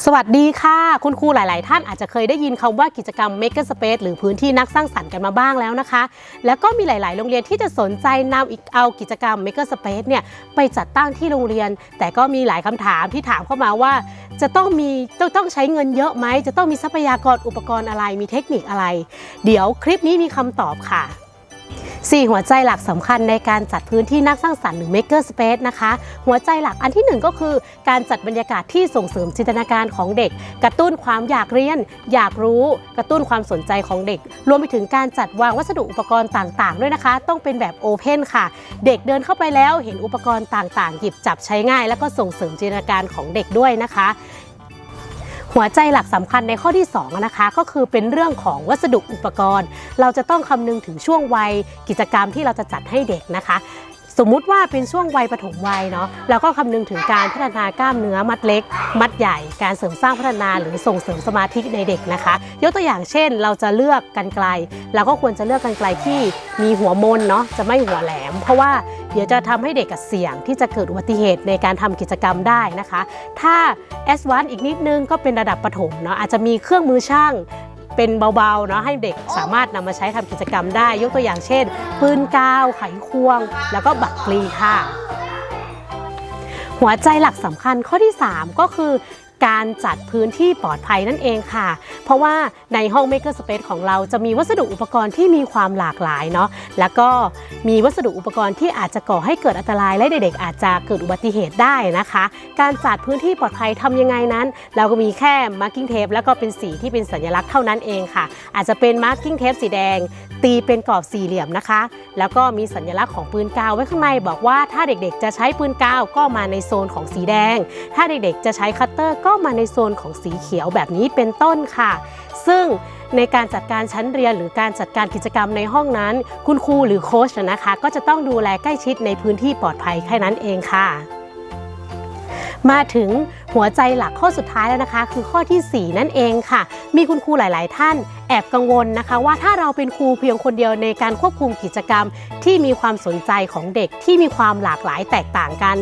สวัสดีค่ะ คุณครูหลาย ๆ ท่านอาจจะเคยได้ยินคำว่ากิจกรรม Maker Space หรือพื้นที่นักสร้างสรรค์กันมาบ้างแล้วนะคะ แล้วก็มีหลาย ๆ โรงเรียนที่จะสนใจนำอีกเอากิจกรรม Maker Space เนี่ยไปจัดตั้งที่โรงเรียน แต่ก็มีหลายคำถามที่ถามเข้ามาว่า จะต้องมีต้องต้องใช้เงินเยอะไหม จะต้องมีทรัพยากรอุปกรณ์อะไรมีเทคนิคอะไร เดี๋ยวคลิปนี้มีคำตอบค่ะ 4 หัวใจหลักสำคัญในการจัดพื้นที่นักสร้างสรรค์หรือ Maker Space นะคะ หัวใจหลักอันที่หนึ่งก็คือการจัดบรรยากาศที่ส่งเสริมจินตนาการของเด็ก กระตุ้นความอยากเรียน อยากรู้ กระตุ้นความสนใจของเด็ก รวมไปถึงการจัดวางวัสดุอุปกรณ์ต่างๆ ด้วยนะคะ ต้องเป็นแบบโอเพนค่ะ เด็กเดินเข้าไปแล้วเห็นอุปกรณ์ต่างๆ หยิบจับใช้ง่าย แล้วก็ส่งเสริมจินตนาการของเด็กด้วยนะคะ หัวใจหลักสำคัญในข้อที่2อะนะคะก็คือเป็นเรื่องของวัสดุอุปกรณ์ เราจะต้องคำนึงถึงช่วงวัยกิจกรรมที่เราจะจัดให้เด็กนะคะ สมมุติว่าเป็นช่วงวัยปฐมวัยเนาะเราก็คำนึงถึงการพัฒนากล้ามเนื้อมัดเล็ก มัดใหญ่ การเสริมสร้างพัฒนาหรือส่งเสริมสมาธิในเด็กนะคะ ยกตัวอย่างเช่น เราจะเลือกกันไกลเราก็ควรจะเลือกกันไกลที่มีหัวมนเนาะจะไม่หัวแหลม เพราะว่า เดี๋ยวจะทำให้เด็กเสี่ยงที่จะเกิดอุบัติเหตุในการทำกิจกรรมได้นะคะ ถ้า S1 อีกนิดนึงก็เป็นระดับประถมเนาะอาจจะมีเครื่องมือช่างเป็นเบาๆเนาะให้เด็กสามารถนำมาใช้ทำกิจกรรมได้ ยกตัวอย่างเช่น ปืนกาว ไขควง แล้วก็บักกลีค่ะ หัวใจหลักสำคัญข้อที่ 3 ก็คือ การจัดพื้นที่ปลอดภัยนั่นเองค่ะ เพราะว่าในห้อง Maker Space ของเราจะมีวัสดุอุปกรณ์ที่มีความหลากหลายเนาะแล้วก็มีวัสดุอุปกรณ์ที่อาจจะก่อให้เกิดอันตรายและเด็กๆอาจจะเกิดอุบัติเหตุได้นะคะ การจัดพื้นที่ปลอดภัยทำยังไงนั้น เราก็มีแค่ marking tape แล้วก็เป็นสีที่เป็นสัญลักษณ์เท่านั้นเองค่ะ อาจจะเป็น marking tape สีแดง ตีเป็นกรอบสี่เหลี่ยมนะคะ แล้วก็มีสัญลักษณ์ของปืนกาวไว้ข้างในบอกว่าถ้าเด็กๆ จะใช้ปืนกาวก็มาในโซนของสีแดง ถ้าเด็กๆ จะใช้คัตเตอร์ก็มาในโซนของสีเขียวแบบนี้เป็นต้นค่ะ ซึ่งในการจัดการชั้นเรียนหรือการจัดการกิจกรรมในห้องนั้น คุณครูหรือโค้ชนะคะ ก็จะต้องดูแลใกล้ชิดในพื้นที่ปลอดภัยแค่นั้นเองค่ะ มาถึงหัวใจหลักข้อสุดท้ายแล้วนะคะ คือข้อทีสี่4 นั่นเองค่ะ มีคุณครูหลาย ๆ ท่านแอบกังวลนะคะ ว่าถ้าเราเป็นครูเพียงคนเดียวในการควบคุมกิจกรรม ที่มีความสนใจของเด็กที่มีความหลากหลายแตกต่างกัน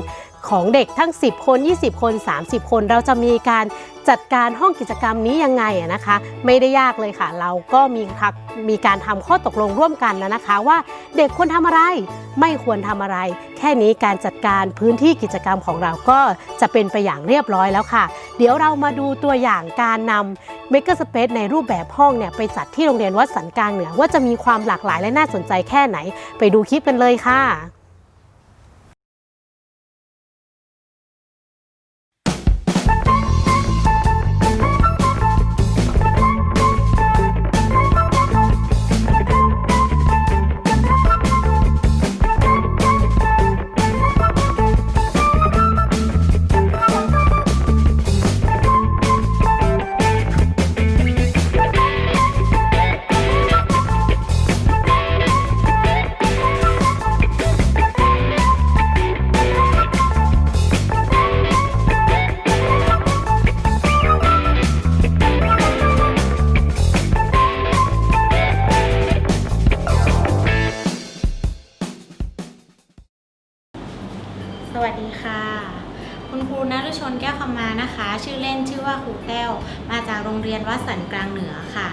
ของเด็กทั้ง 10 คน 20 คน 30 คน เราจะมีการจัดการห้องกิจกรรมนี้ยังไงอะนะคะ ไม่ได้ยากเลยค่ะ เราก็มีทักมีการทำข้อตกลงร่วมกันแล้วนะคะ ว่าเด็กควรทำอะไร ไม่ควรทำอะไร แค่นี้การจัดการพื้นที่กิจกรรมของเราก็จะเป็นไปอย่างเรียบร้อยแล้วค่ะ เดี๋ยวเรามาดูตัวอย่างการนำ Maker Space ในรูปแบบห้องเนี่ยไปจัดที่โรงเรียนวัดสันกลางเหนือว่าจะมีความหลากหลายและน่าสนใจแค่ไหน ไปดูคลิปกันเลยค่ะ วัสดีค่ะ คุณครูนฤชนแก้วคำมานะคะ ชื่อเล่นชื่อว่าครูแก้ว มาจากโรงเรียนวัดสันกลางเหนือค่ะ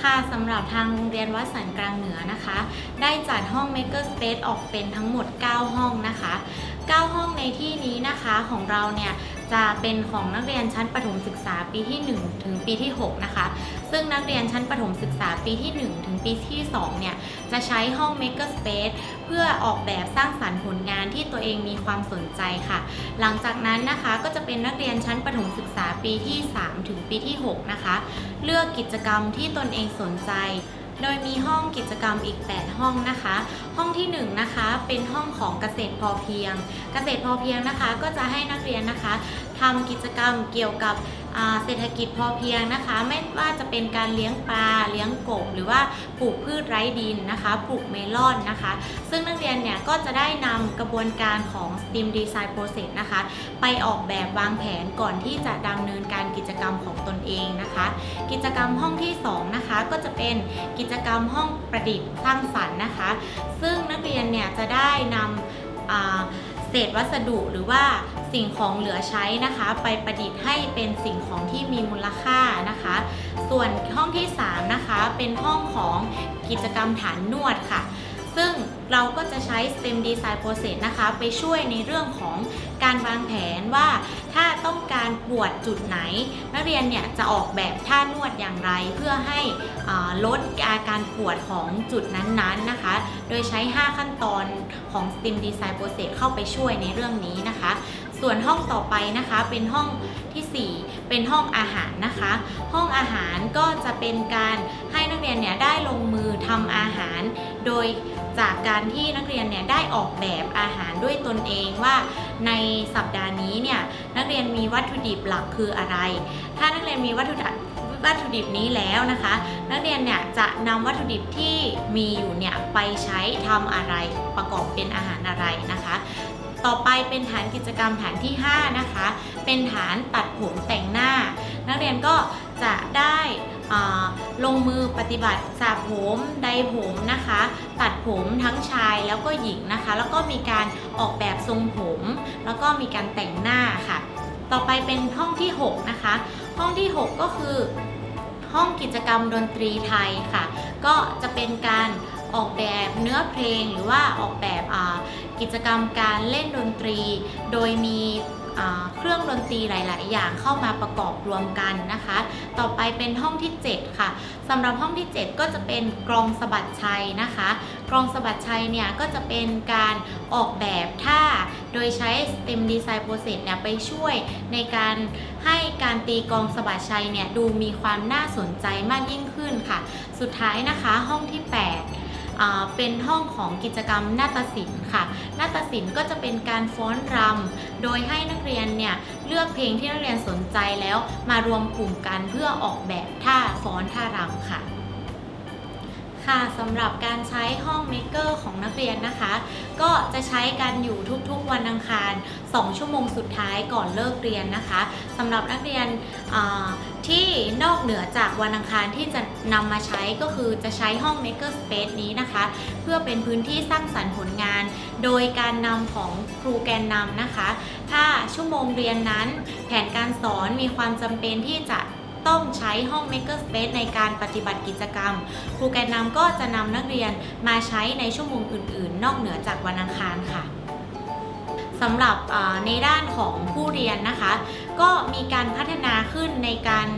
ค่ะสำหรับทางโรงเรียนวัดสันกลางเหนือนะคะ ได้จัดห้อง Maker Space ออกเป็นทั้งหมด 9 ห้องนะคะ 9 ห้องในที่นี้นะคะของเราเนี่ย จะเป็นของนักเรียนชั้นประถมศึกษาปีที่ 1 ถึงปีที่ 6 นะคะ ซึ่งนักเรียนชั้นประถมศึกษาปีที่ 1 ถึงปีที่ 2 เนี่ย จะใช้ห้อง Maker Space เพื่อออกแบบสร้างสรรค์ผลงานที่ตัวเองมีความสนใจค่ะ หลังจากนั้นนะคะก็จะเป็นนักเรียนชั้นประถมศึกษาปีที่ 3 ถึงปีที่ 6 นะคะ เลือกกิจกรรมที่ตนเองสนใจ โดยมีห้องกิจกรรมอีก 8 ห้องนะคะ ห้องที่1นงนะคะเป็นห้องของเกษตรพอเพียง เกษตรพอเพียงนะคะ ก็จะให้นักเรียนนะคะทำกิจกรรมเกี่ยวกับเศรษฐกิจพอเพียงนะคะ ไม่ว่าจะเป็นการเลี้ยงปลาเลี้ยงกบ หรือว่าปลูกพืชไร้ดินนะคะ ปลูกเมลอนนะคะ ซึ่งนักเรียนเนี่ยก็จะได้นำกระบวนการของ STEAM Design Process นะคะ ไปออกแบบวางแผนก่อนที่จะดำเนินการกิจกรรมของตนเองนะคะ กิจกรรมห้องที่สองนะคะก็จะเป็นกิจกรรมห้องประดิษฐ์สร้างสรรค์นะคะ ซึ่งนักเรียนเนี่ยจะได้นำ เศษวัสดุหรือว่าสิ่งของเหลือใช้นะคะ ไปประดิษฐ์ให้เป็นสิ่งของที่มีมูลค่านะคะ ส่วนห้องที่3นะคะเป็นห้องของกิจกรรมฐานนวดค่ะ ซึ่งเราก็จะใช้ STEM Design Process นะคะ ไปช่วยในเรื่องของ การวางแผนว่าถ้าต้องการปวดจุดไหน นักเรียนเนี่ยจะออกแบบท่านวดอย่างไรเพื่อให้ลดอาการปวดของจุดนั้นๆนะคะ โดยใช้ 5 ขั้นตอนของ STEM Design Process เข้าไปช่วยในเรื่องนี้นะคะ ส่วนห้องต่อไปนะคะเป็นห้องทีสี่4 เป็นห้องอาหารนะคะ ห้องอาหารก็จะเป็นการให้นักเรียนเนี่ยได้ลงมือทำอาหาร โดยจากการที่นักเรียนเนี่ยได้ออกแบบอาหารด้วยตนเองว่า ในสัปดาห์นี้เนี่ยนักเรียนมีวัตถุดิบหลักคืออะไร ถ้านักเรียนมีวัตถุดิบวัตถุดิบนี้แล้วนะคะ นักเรียนเนี่ยจะนำวัตถุดิบที่มีอยู่เนี่ยไปใช้ทำอะไรประกอบเป็นอาหารอะไรนะคะ ต่อไปเป็นฐานกิจกรรมฐานที่ 5 นะคะ เป็นฐานตัดผมแต่งหน้า นักเรียนก็จะได้ลงมือปฏิบัติสระผมไดผมนะคะ ตัดผมทั้งชายแล้วก็หญิงนะคะ แล้วก็มีการออกแบบทรงผม แล้วก็มีการแต่งหน้าค่ะ ต่อไปเป็นห้องที่ 6 นะคะ ห้องที่ 6 ก็คือห้องกิจกรรมดนตรีไทยค่ะ ก็จะเป็นการ ออกแบบเนื้อเพลงหรือว่าออกแบบกิจกรรมการเล่นดนตรี โดยมีเครื่องดนตรีหลาย ๆ อย่างเข้ามาประกอบรวมกันนะคะ ต่อไปเป็นห้องที่ 7 ค่ะสำหรับห้องที่ 7 ก็จะเป็นกรองสะบัดชัยนะคะ กรองสะบัดชัยเนี่ยก็จะเป็นการออกแบบท่า โดยใช้ STEM Design Process เนี่ยไปช่วยในการให้การตีกลองสะบัดชัยเนี่ยดูมีความน่าสนใจมากยิ่งขึ้นค่ะ สุดท้ายนะคะห้องที่ 8 เป็นห้องของกิจกรรมนาฏศิลป์ค่ะ นาฏศิลป์ก็จะเป็นการฟ้อนรำ โดยให้นักเรียนเนี่ยเลือกเพลงที่นักเรียนสนใจแล้วมารวมกลุ่มกันเพื่อออกแบบท่าฟ้อนท่ารำค่ะ ค่ะสำหรับการใช้ห้องเมกเกอร์ของนักเรียนนะคะ ก็จะใช้กันอยู่ทุกๆวันอังคาร 2 ชั่วโมงสุดท้ายก่อนเลิกเรียนนะคะสำหรับนักเรียนที่นอกเหนือจากวันอังคารที่จะนำมาใช้ก็คือจะใช้ห้อง Maker Space นี้นะคะ เพื่อเป็นพื้นที่สร้างสรรค์ผลงาน โดยการนำของครูแกนนำนะคะ ถ้าชั่วโมงเรียนนั้น แผนการสอนมีความจำเป็นที่จะ ต้องใช้ห้อง Maker Space ในการปฏิบัติกิจกรรม ครูแกนนำก็จะนำนักเรียนมาใช้ในชั่วโมงอื่น ๆ นอกเหนือจากวันอังคารค่ะสำหรับในด้านของผู้เรียนนะคะ ก็มีการพัฒนาขึ้นในการ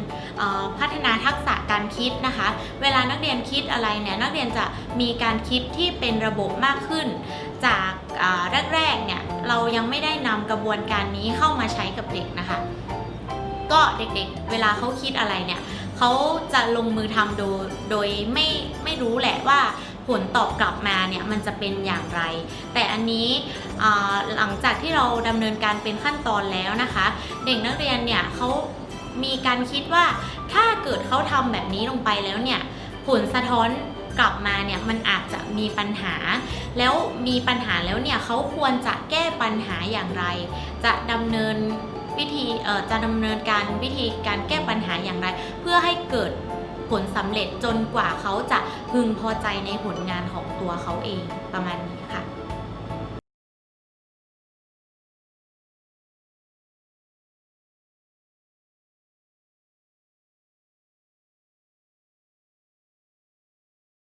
พัฒนาทักษะการคิดนะคะ เวลานักเรียนคิดอะไรเนี่ยนักเรียนจะมีการคิดที่เป็นระบบมากขึ้น จากแรกๆเนี่ยเรายังไม่ได้นำกระบวนการนี้เข้ามาใช้กับเด็กนะคะ ก็เด็กๆ เวลาเขาคิดอะไรเนี่ยเขาจะลงมือทำโดยโดยไม่ไม่รู้แหละว่าผลตอบกลับมาเนี่ยมันจะเป็นอย่างไร แต่อันนี้หลังจากที่เราดำเนินการเป็นขั้นตอนแล้วนะคะ เด็กนักเรียนเนี่ยเขามีการคิดว่าถ้าเกิดเขาทำแบบนี้ลงไปแล้วเนี่ยผลสะท้อนกลับมาเนี่ยมันอาจจะมีปัญหา แล้วมีปัญหาแล้วเนี่ยเขาควรจะแก้ปัญหาอย่างไร จะดำเนิน วิธีจะดำเนินการวิธีการแก้ปัญหาอย่างไร เพื่อให้เกิดผลสำเร็จจนกว่าเขาจะพึงพอใจในผลงานของตัวเขาเองประมาณนี้ค่ะ